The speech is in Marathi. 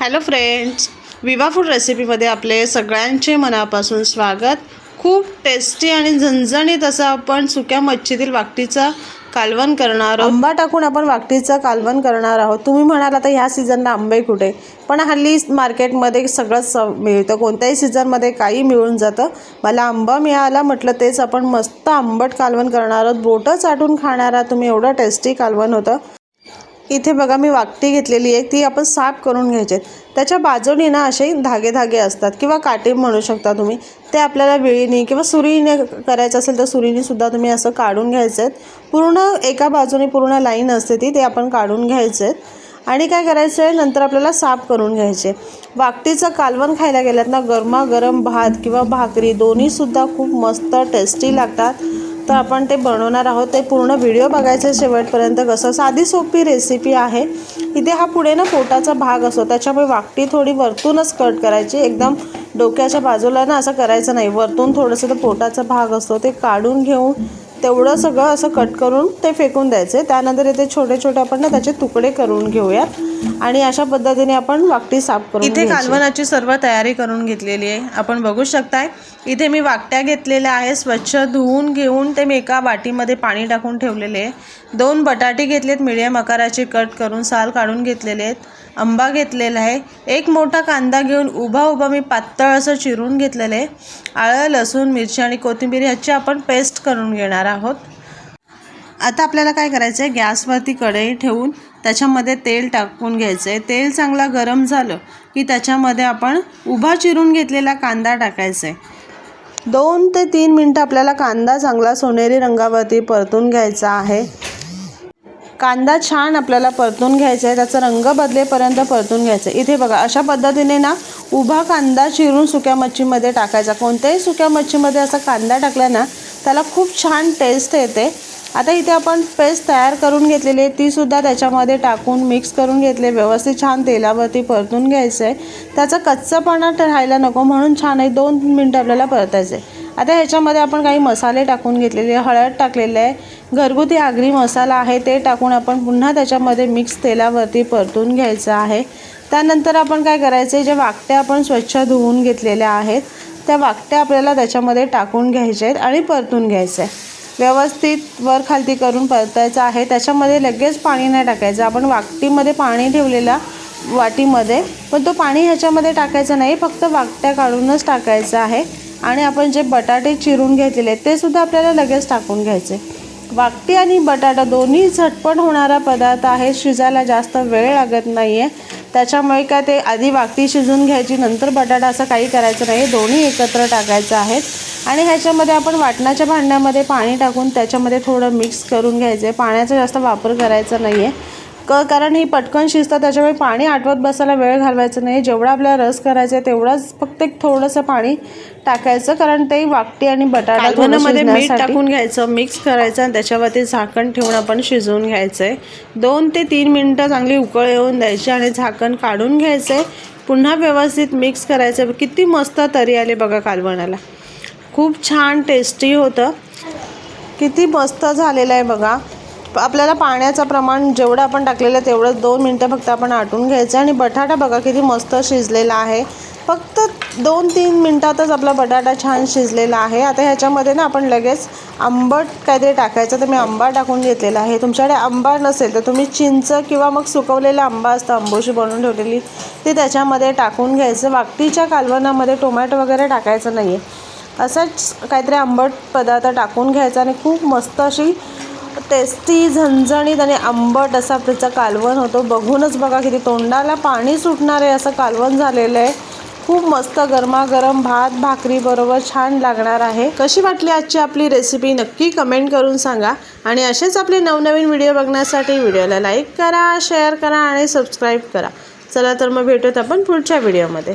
हॅलो फ्रेंड्स विवा फूड रेसिपीमध्ये आपले सगळ्यांचे मनापासून स्वागत. खूप टेस्टी आणि झणझणीत असं आपण सुक्या मच्छीतील वाकटीचा कालवण करणार आहोत. आंबा टाकून आपण वाकटीचं कालवण करणार आहोत. तुम्ही म्हणाल आता ह्या सीझनला आंबे कुठे? पण हल्ली मार्केटमध्ये सगळंच मिळतं. कोणत्याही सीझनमध्ये काही मिळून जातं. मला आंबा मिळाला म्हटलं तेच आपण मस्त आंबट कालवण करणार आहोत. बोटं चाटून खाणार आहात तुम्ही एवढं टेस्टी कालवण होतं. इथे बघा मी वाकटी घेतलेली आहे ती आपण साफ करून घ्यायचे त्याच्या बाजूने ना असे धागे धागे असतात किंवा काटे म्हणू शकता तुम्ही. ते आपल्याला विळीने किंवा सुरीने करायचं असेल तर सुरीने सुद्धा तुम्ही असं काढून घ्यायचं आहेत. पूर्ण एका बाजूने पूर्ण लाईन असते ती ते आपण काढून घ्यायचे आहेत. आणि काय करायचं आहे नंतर आपल्याला साफ करून घ्यायचे वाकटीचं कालवण खायला गेल्यात ना गरमागरम भात किंवा भाकरी दोन्हीसुद्धा खूप मस्त टेस्टी लागतात. तर आपण ते बनवणार आहोत. ते पूर्ण व्हिडिओ बघायचं शेवटपर्यंत. कसं साधी सोपी रेसिपी आहे. इथे हा पुढे ना पोटाचा भाग असतो. त्याच्यामुळे वाकटी थोडी वरतूनच कट करायची. एकदम डोक्याच्या बाजूला ना असं करायचं नाही. वरतून थोडंसं तो पोटाचा भाग असतो. ते काढून घेऊन तेवढं सगळं असं कट करून ते फेकून द्यायचे. त्यानंतर इथे छोटे छोटे आपण ना त्याचे तुकडे करून घेऊयात. आणि अशा पद्धतीने आपण वाकटी साफ करून इथे कालवणाची सर्व तयारी करून घेतलेली आहे. आपण बघू शकताय इथे मी वाकट्या घेतलेल्या आहे स्वच्छ धुवून घेऊन ते मी एका वाटीमध्ये पाणी टाकून ठेवलेले आहे. दोन बटाटे घेतलेत मिडियम आकाराचे कट करून साल काढून घेतलेले आहेत. आंबा घेतलेला आहे. एक मोठा कांदा घेऊन उभा उभा मी पातळ असं चिरून घेतलेलं आहे. आळं लसूण मिरची आणि कोथिंबीर ह्याची आपण पेस्ट करून घेणार आहोत. आता आपल्याला काय करायचं आहे गॅसवरती कढई ठेवून त्याच्यामध्ये तेल टाकून घ्यायचं आहे तेल चांगला गरम झालं की त्याच्यामध्ये आपण उभा चिरून घेतलेला कांदा टाकायचा आहे दोन ते तीन मिनटं आपल्याला कांदा चांगला सोनेरी रंगावरती परतून घ्यायचा आहे. कांदा छान आपल्याला परतून घ्यायचा आहे त्याचा रंग बदलेपर्यंत परतून घ्यायचा आहे इथे बघा अशा पद्धतीने ना उभा कांदा चिरून सुक्या मच्छीमध्ये टाकायचा. कोणत्याही सुक्या मच्छीमध्ये असा कांदा टाकला ना त्याला खूप छान टेस्ट येते. आता इथे आपण पेस्ट तयार करून घेतलेली आहे. तीसुद्धा त्याच्यामध्ये टाकून मिक्स करून घेतले व्यवस्थित छान तेलावरती परतून घ्यायचं आहे त्याचा कच्चापणा राहायला नको म्हणून छान एक दोन मिनटं आपल्याला परतायचं आहे आता ह्याच्यामध्ये आपण काही मसाले टाकून घेतलेले हळद टाकलेले आहे घरगुती आगरी मसाला आहे ते टाकून आपण पुन्हा त्याच्यामध्ये मिक्स तेलावरती परतून घ्यायचं आहे. त्यानंतर आपण काय करायचं आहे ज्या वाकट्या आपण स्वच्छ धुवून घेतलेल्या आहेत त्या वाकट्या आपल्याला त्याच्यामध्ये टाकून घ्यायच्या आहेत आणि परतून घ्यायचं आहे. व्यवस्थित वर खालती करून परतायचं आहे त्याच्यामध्ये लगेच पाणी नाही टाकायचं. आपण वाकटीमध्ये पाणी ठेवलेला वाटीमध्ये पण तो पाणी ह्याच्यामध्ये टाकायचं नाही फक्त वाकट्या काढूनच टाकायचं आहे. आणि आपण जे बटाटे चिरून घेतलेले ते सुद्धा आपल्याला लगेच टाकून घ्यायचे. वाकटी आणि बटाटा दोन्ही झटपट होणारा पदार्थ आहे शिजायला जास्त वेळ लागत नाही आहे त्याच्यामुळे काय ते आधी वाकटी शिजून घ्यायची नंतर बटाटा असं काही करायचं नाही दोन्ही एकत्र टाकायचं आहेत. आणि ह्याच्यामध्ये आपण वाटणाच्या भांड्यामध्ये पाणी टाकून त्याच्यामध्ये थोडं मिक्स करून घ्यायचं. आहे पाण्याचा जास्त वापर करायचा नाही आहे क कारण ही पटकन शिजतं त्याच्यामुळे पाणी आटवत बसायला वेळ घालवायचं नाही. जेवढा आपल्याला रस करायचा आहे तेवढंच फक्त एक थोडंसं पाणी टाकायचं कारण ते वाकटी आणि बटाटा मीठ टाकून घ्यायचं मिक्स करायचं आणि त्याच्यावरती झाकण ठेवून आपण शिजवून घ्यायचं आहे दोन ते तीन मिनटं चांगली उकळ येऊन द्यायची आणि झाकण काढून घ्यायचं आहे पुन्हा व्यवस्थित मिक्स करायचं किती मस्त तरी आले बघा कालवणाला खूप छान टेस्टी होतं. किती मस्त झालेलं आहे बघा. आपल्याला पाण्याचं प्रमाण जेवढं आपण टाकलेलं तेवढं दोन मिनटं फक्त आपण आटून घ्यायचं आणि बटाटा बघा किती मस्त शिजलेला आहे. फक्त दोन तीन मिनटातच आपला बटाटा छान शिजलेला आहे. आता ह्याच्यामध्ये ना आपण लगेच आंबट काहीतरी टाकायचं. तर मी आंबा टाकून घेतलेला आहे. तुमच्याकडे आंबा नसेल तर तुम्ही चिंच किंवा मग सुकवलेला आंबा असतं आंबोशी बनवून ठेवलेली ते त्याच्यामध्ये टाकून घ्यायचं. वाकटीच्या कालवणामध्ये टोमॅटो वगैरे टाकायचं नाही आहे असंच काहीतरी आंबट पदार्थ टाकून घ्यायचा आणि खूप मस्त अशी टेस्टी झणझणीत आणि आंबट असा त्याचा कालवण होतो. बघूनच बघा किती तोंडाला पाणी सुटणार आहे असं कालवण झालेलं आहे. खूप मस्त गरमागरम भात भाकरी बरोबर छान लागणार आहे. कशी वाटली आजची आपली रेसिपी नक्की कमेंट करून सांगा. आणि असेच आपले नवनवीन व्हिडिओ बघण्यासाठी व्हिडिओला लाईक करा शेअर करा आणि सबस्क्राईब करा. चला तर मग भेटूत आपण पुढच्या व्हिडिओमध्ये